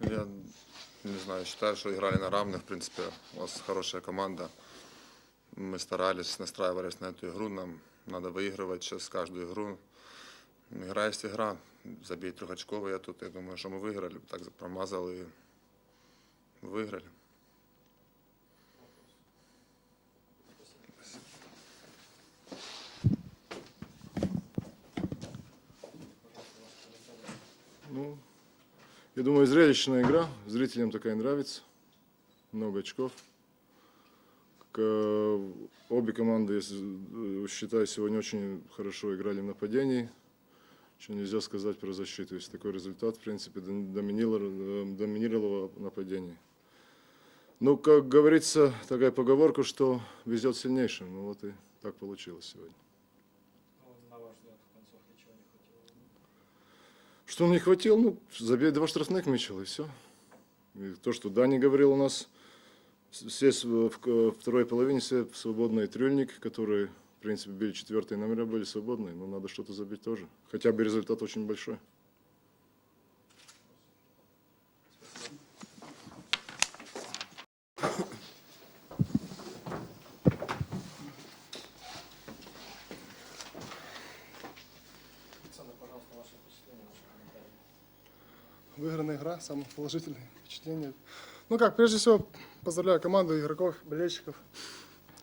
Я не знаю, вважаю, що грали на равних. В принципі, у вас хороша команда. Ми старались, настраювалися на цю игру. Нам треба выигрывать сейчас каждую игру. Игра есть игра. Забей трехочковый. Я тут, я думаю, що ми виграли, Так промазали. и выиграли. Ну, я думаю, зрелищная игра. Зрителям такая нравится. Много очков. К- Обе команды, если, э, считаю, сегодня очень хорошо играли в нападении. Что нельзя сказать про защиту. Есть такой результат, в принципе, дом- доминировало, э, доминировало нападение. Ну, как говорится, такая поговорка, что везет сильнейшим. Ну вот и так получилось сегодня. Ну, на ваш взгляд, в концовке чего не? Что не хватило? Ну, забей два штрафных мяча, и все. И то, что Дани говорил у нас, все в второй половине все свободные трюльник, которые, в принципе, били четвертые номера, были свободные, но надо что-то забить тоже. Хотя бы результат очень большой. Выигранная игра, самые положительные впечатления. Ну как, прежде всего, поздравляю команду, игроков, болельщиков,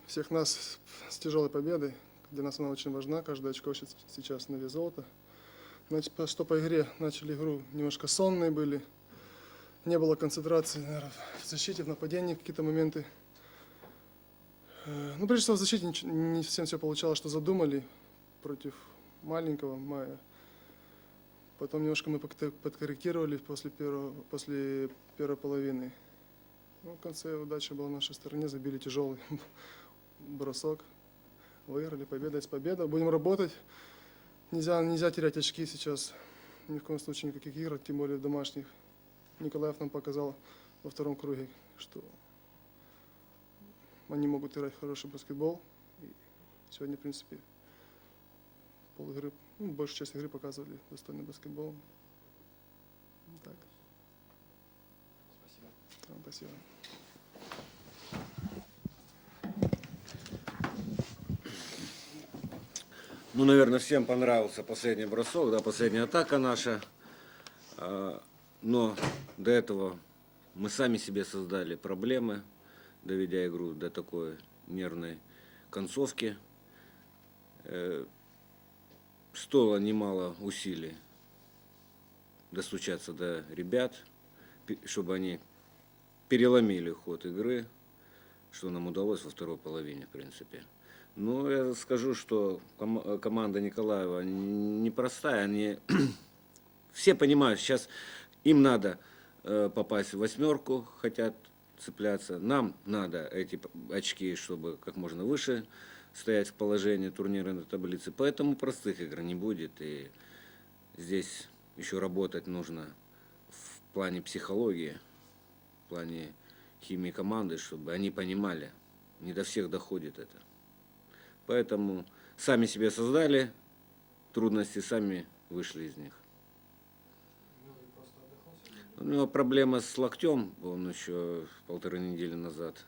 всех нас с тяжелой победой. Для нас она очень важна, каждое очко сейчас на вес золота. Значит, что по игре, начали игру немножко сонные были, не было концентрации, наверное, в защите, в нападении какие-то моменты. Э, Ну, прежде всего, в защите не совсем все получалось, что задумали против маленького Мая. Потом немножко мы подкорректировали после, первого, после первой половины. Ну, в конце удача была на нашей стороне, забили тяжелый бросок. Выиграли, победа есть победа. Будем работать. Нельзя, нельзя терять очки сейчас. Ни в коем случае никаких игр, тем более домашних. Николаев нам показал во втором круге, что они могут играть хороший баскетбол. И сегодня, в принципе, пол игры, ну, большую часть игры показывали достойный баскетбол. Ну, Так, Спасибо. спасибо. Ну, наверное, всем понравился последний бросок, да, последняя атака наша. А, Но до этого мы сами себе создали проблемы, доведя игру до такой нервной концовки. Стоило немало усилий достучаться до ребят, чтобы они переломили ход игры, что нам удалось во второй половине, в принципе. Ну, я скажу, что ком- команда Николаева непростая. Они все понимают, сейчас им надо э, попасть в восьмерку, хотят цепляться. Нам надо эти очки, чтобы как можно выше стоять в положении турнирной таблицы. Поэтому простых игр не будет. И здесь еще работать нужно в плане психологии, в плане химии команды, чтобы они понимали. Не до всех доходит это. Поэтому сами себе создали трудности, сами вышли из них. У него проблема с локтем, он еще полторы недели назад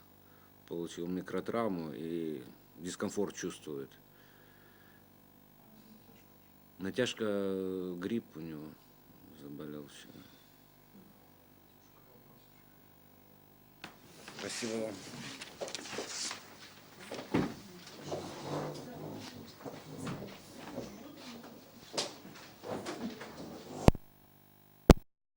получил микротравму и дискомфорт чувствует. Натяжка э, грипп у него заболел вчера. Спасибо вам.